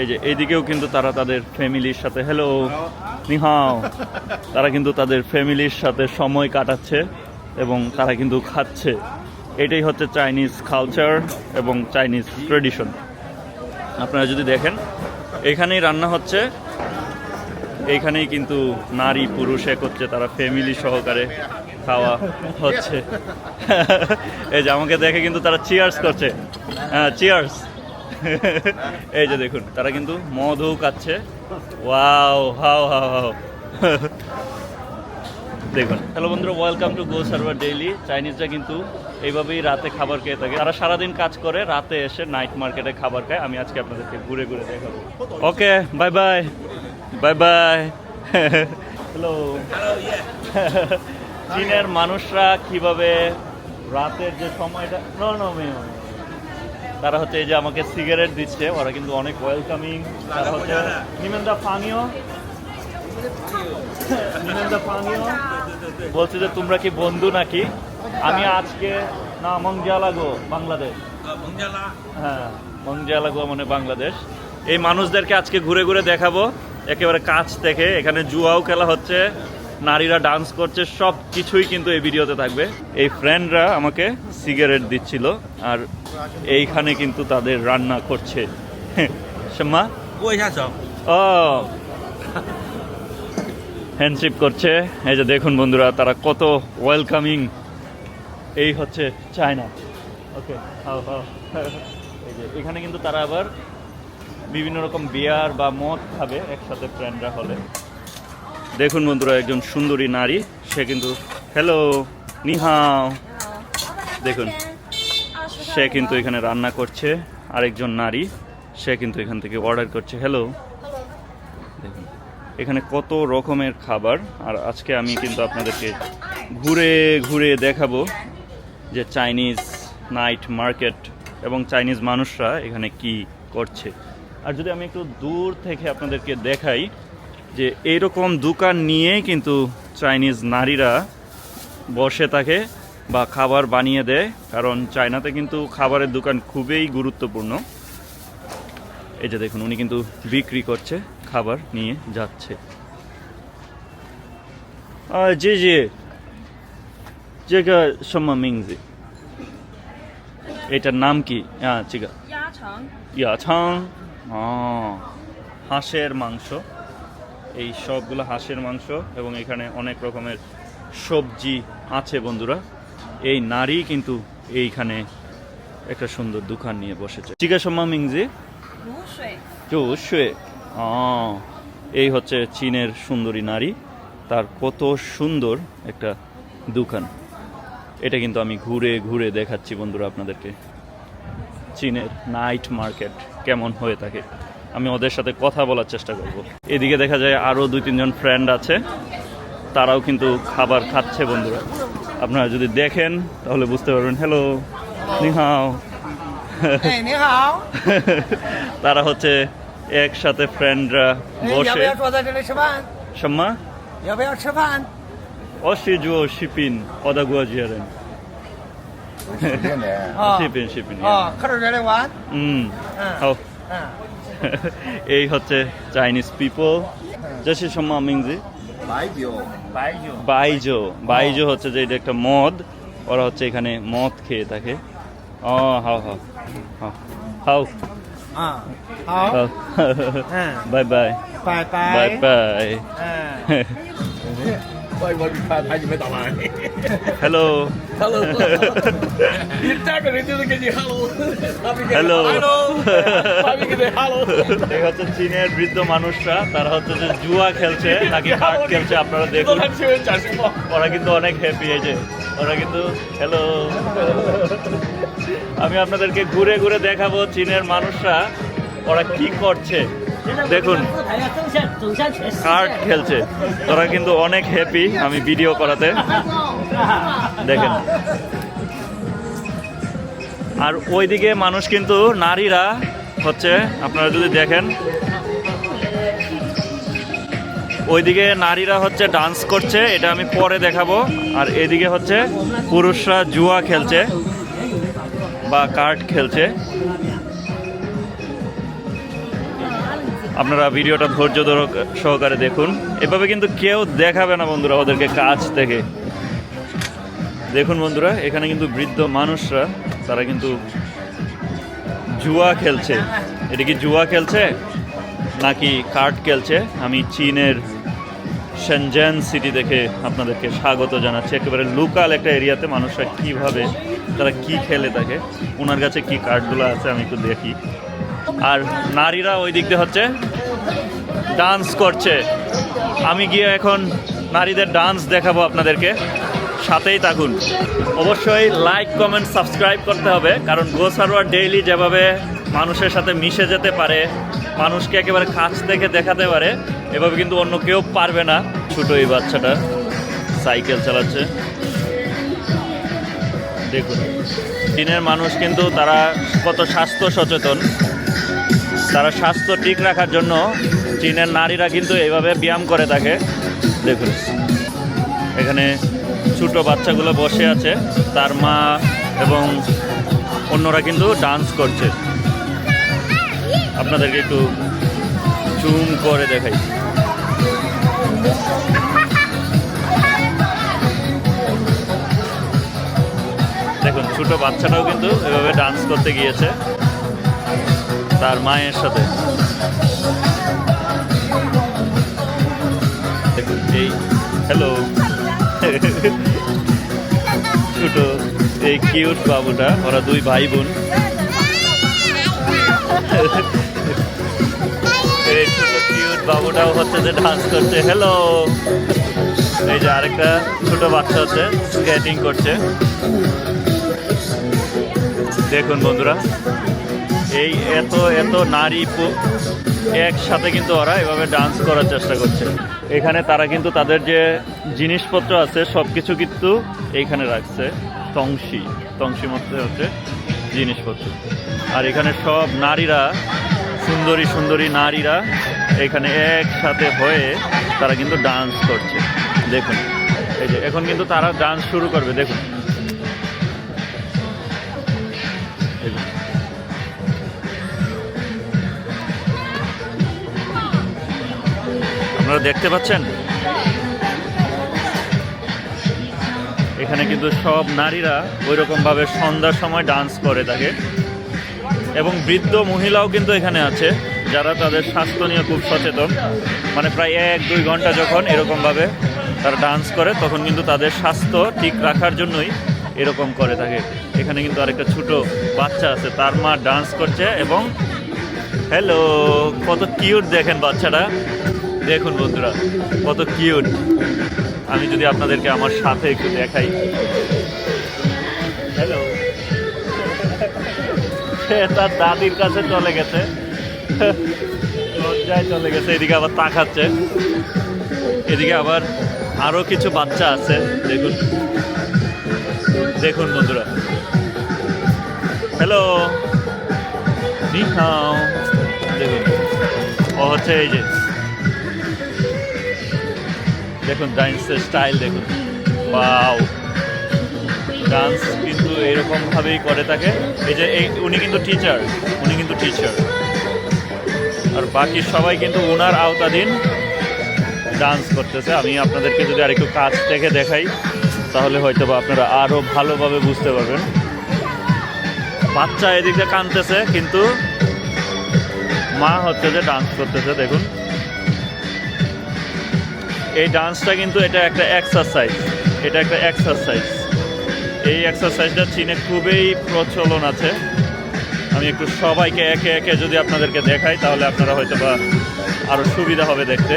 এই যে, এইদিকেও কিন্তু তারা তাদের ফ্যামিলির সাথে হ্যালো নিহাও। তারা কিন্তু তাদের ফ্যামিলির সাথে সময় কাটাচ্ছে এবং তারা কিন্তু খাচ্ছে। এটাই হচ্ছে চাইনিজ কালচার এবং চাইনিজ ট্রেডিশন আপনারা যদি দেখেন, এখানেই রান্না হচ্ছে। এইখানেই কিন্তু নারী, পুরুষ এক হচ্ছে তারা ফ্যামিলি সহকারে খাওয়া হচ্ছে। এই যে, আমাকে দেখে কিন্তু তারা চিয়ার্স করছে। হ্যাঁ চিয়ার্স এই যে দেখুন, তারা কিন্তু মধু খাচ্ছে। ওয়াও হাও হাও হাও দেখুন হ্যালো বন্ধুরা welcome to go server daily চাইনিজরা কিন্তু এইভাবেই রাতে খাবার খেয়ে থাকে। তারা সারাদিন কাজ করে, রাতে এসে নাইট মার্কেটে খাবার খায়। আমি আজকে আপনাদেরকে ঘুরে ঘুরে দেখাবো। Okay bye bye bye bye hello চীনের মানুষরা কীভাবে রাতের যে সময়টা নো নো মেয়ে তারা হচ্ছে এই যে আমাকে সিগারেট দিচ্ছে, ওরা কিন্তু অনেক ওয়েলকামিং তারা হচ্ছে নিমেন্দা ফানিও নিমেন্দা ফানিও বলছে যে, তোমরা কি বন্ধু নাকি? আমি আজকে না মংজিয়ালাগো বাংলাদেশ। হ্যাঁ মংজিয়ালাগো মানে বাংলাদেশ। এই মানুষদেরকে আজকে ঘুরে ঘুরে দেখাবো। একেবারে কাছ থেকে, এখানে জুয়াও খেলা হচ্ছে। নারীরা ডান্স করছে সব কিছুই কিন্তু এই ভিডিওতে থাকবে। এই ফ্রেন্ডরা আমাকে সিগারেট দিচ্ছিল আর এইখানে কিন্তু তাদের রান্না করছে। শ্যামা ও। হ্যান্ডশিপ করছে। এই যে দেখুন বন্ধুরা তারা কত ওয়েলকামিং এই হচ্ছে চায়না ওকে এই যে এখানে কিন্তু তারা আবার বিভিন্ন রকম বিয়ার বা মদ খাবে একসাথে ফ্রেন্ডরা হলে। দেখুন বন্ধুরা, একজন সুন্দরী নারী, সে কিন্তু হ্যালো নিহাও। দেখুন, সে কিন্তু এখানে রান্না করছে, আরেকজন নারী, সে কিন্তু এখান থেকে অর্ডার করছে হ্যালো দেখুন, এখানে কত রকমের খাবার, আর আজকে আমি কিন্তু আপনাদেরকে ঘুরে ঘুরে দেখাবো যে চাইনিজ নাইট মার্কেট এবং চাইনিজ মানুষরা এখানে কি করছে। আর যদি আমি একটু দূর থেকে আপনাদেরকে দেখাই যে এইরকম দোকান নিয়ে কিন্তু চাইনিজ নারীরা বসে থাকে বা খাবার বানিয়ে দেয় কারণ চায়নাতে কিন্তু খাবারের দোকান খুবই গুরুত্বপূর্ণ। এই যে দেখুন উনি কিন্তু বিক্রি করছে খাবার নিয়ে যাচ্ছে। জি জি জেগা এটার নাম কি? হ্যাঁ ইয়াছাং। হ্যাঁ। হাঁসের মাংস। এই সবগুলো হাঁসের মাংস এবং এখানে অনেক রকমের সবজি আছে বন্ধুরা। এই নারী কিন্তু এইখানে একটা সুন্দর দোকান নিয়ে বসেছে। চিকাসমা মিংজি，চৌশুয়ে এই হচ্ছে চীনের সুন্দরী নারী। তার কত সুন্দর একটা দোকান। এটা কিন্তু আমি ঘুরে ঘুরে দেখাচ্ছি বন্ধুরা আপনাদেরকে। চীনের নাইট মার্কেট কেমন হয়ে থাকে। আমি ওদের সাথে কথা বলার চেষ্টা করব। এদিকে দেখা যায় আরও দুই তিনজন ফ্রেন্ড আছে। তারাও কিন্তু খাবার খাচ্ছে বন্ধুরা। আপনারা যদি দেখেন তাহলে বুঝতে পারবেন হ্যালো নিহাও। তারা হচ্ছে একসাথে ফ্রেন্ডরা বসে। সম্মা? অসিজু শিপিন শিপিন শিপিন হুম এই হচ্ছে চাইনিজ পিপল জেসি সম্মা মিংজি বাইজো বাইজো হচ্ছে যে এটা একটা মদ ওরা হচ্ছে এখানে মদ খেয়ে থাকে। ও হাও হাও হাও হাও। হ্যাঁ। Bye bye. Bye bye. Bye হ্যাঁ। চীনের বৃদ্ধ মানুষরা তারা হচ্ছে যে জুয়া খেলছে নাকি কার্ড খেলছে আপনারা দেখুন। ওরা কিন্তু অনেক হ্যাপি হয়েছে ওরা কিন্তু হ্যালো আমি আপনাদেরকে ঘুরে ঘুরে দেখাবো চীনের মানুষরা ওরা কি করছে। দেখুন, কার্ড খেলছে। তারা কিন্তু অনেক হ্যাপি আমি ভিডিও করাতে। দেখেন। আর ওইদিকে মানুষ কিন্তু নারীরা হচ্ছে, আপনারা যদি দেখেন, ওইদিকে নারীরা হচ্ছে ডান্স করছে, এটা আমি পরে দেখাবো। আর এদিকে হচ্ছে পুরুষরা জুয়া খেলছে বা কার্ড খেলছে। আপনারা ভিডিওটা ধৈর্য সহকারে দেখুন। এভাবে কিন্তু কেউ দেখাবে না বন্ধুরা ওদেরকে কাছ থেকে। দেখুন বন্ধুরা, এখানে কিন্তু বৃদ্ধ মানুষরা, তারা কিন্তু জুয়া খেলছে। এটা কি জুয়া খেলছে? নাকি কার্ড খেলছে? আমি চীনের সেনজেন সিটি দেখে আপনাদেরকে স্বাগত জানাচ্ছি। একেবারে লোকাল একটা এরিয়াতে মানুষরা কীভাবে, তারা কি খেলে থাকে ওনার কাছে কি কার্ডগুলো আছে আমি একটু দেখি। আর নারীরা ওই দিক দিয়ে হচ্ছে ডান্স করছে। আমি গিয়ে এখন নারীদের ডান্স দেখাবো আপনাদেরকে। সাথেই থাকুন। অবশ্যই লাইক কমেন্ট সাবস্ক্রাইব করতে হবে, কারণ গো সার্ভার ডেইলি যেভাবে মানুষের সাথে মিশে যেতে পারে, মানুষকে একেবারে কাছ থেকে দেখাতে পারে, এভাবে কিন্তু অন্য কেউ পারবে না। ছোট এই বাচ্চাটা সাইকেল চালাচ্ছে। দেখুন, চীনের মানুষ কিন্তু তারা কত স্বাস্থ্য সচেতন। তারা স্বাস্থ্য ঠিক রাখার জন্য চীনের নারীরা কিন্তু এইভাবে ব্যায়াম করে থাকে। দেখুন। এখানে ছোট বাচ্চাগুলো বসে আছে। তার মা এবং অন্যরা কিন্তু ডান্স করছে। আপনাদেরকে একটু জুম করে দেখাই। দেখুন, ছোট বাচ্চাটাও কিন্তু এভাবে ডান্স করতে গিয়েছে। তার মায়ের সাথে। এই হ্যালো ছোট, এই কিউট বাবুটা, ওরা দুই ভাই বোন এই কিউট বাবুটাও হচ্ছে যে ডান্স করছে হ্যালো এই যে আরেকটা ছোট বাচ্চা হচ্ছে স্কেটিং করছে। দেখুন বন্ধুরা এই এত এত নারী একসাথে কিন্তু ওরা এভাবে ডান্স করার চেষ্টা করছে। এখানে তারা কিন্তু তাদের যে জিনিসপত্র আছে সব কিছু কিন্তু এইখানে রাখছে। তংশি তংশি মধ্যে হচ্ছে জিনিসপত্র। আর এখানে সব নারীরা, সুন্দরী সুন্দরী নারীরা এখানে একসাথে হয়ে তারা কিন্তু ডান্স করছে। দেখুন, এই যে এখন কিন্তু তারা ডান্স শুরু করবে, দেখুন। দেখুন আপনারা দেখতে পাচ্ছেন? এখানে কিন্তু সব নারীরা ওই ভাবে সন্ধ্যার সময় ডান্স করে থাকে এবং বৃদ্ধ মহিলাও কিন্তু এখানে আছে, যারা তাদের স্বাস্থ্য নিয়ে খুব সচেতন। মানে প্রায় এক, দুই ঘণ্টা যখন এরকমভাবে তারা ডান্স করে, তখন কিন্তু তাদের স্বাস্থ্য ঠিক রাখার জন্যই এরকম করে থাকে এখানে কিন্তু আরেকটা ছোট বাচ্চা আছে, তার মা ডান্স করছে এবং হ্যালো কত কিউট দেখেন বাচ্চাটা। দেখুন বন্ধুরা, কত কিউট আমি যদি আপনাদেরকে আমার সাথে একটু দেখাই। হ্যালো সে তার দাদির কাছে চলে গেছে। লজ্জায় চলে গেছে, এদিকে আবার তাকাচ্ছে এদিকে আবার আরও কিছু বাচ্চা আছে, দেখুন। দেখুন বন্ধুরা। হ্যালো নিহাও। দেখুন। ও হচ্ছে এই যে দেখুন ডান্সের স্টাইল দেখুন। বাও ডান্স কিন্তু এরকম ভাবেই করে থাকে এই যে, এই উনি কিন্তু টিচার উনি কিন্তু টিচার আর বাকি সবাই কিন্তু ওনার আওতাধীন ডান্স করতেছে। আমি আপনাদেরকে যদি আর একটু কাছ থেকে দেখাই, তাহলে হয়তো বা আপনারা আরও ভালোভাবে বুঝতে পারবেন। বাচ্চা এদিকে কানতেছে কিন্তু মা হচ্ছে যে ডান্স করতেছে, দেখুন। এই ডান্সটা কিন্তু এটা একটা এক্সারসাইজ এটা একটা এক্সারসাইজ এই এক্সারসাইজটা চীনে খুবই প্রচলন আছে। আমি একটু সবাইকে একে একে যদি আপনাদেরকে দেখাই, তাহলে আপনারা হয়তো বা আরও সুবিধা হবে দেখতে।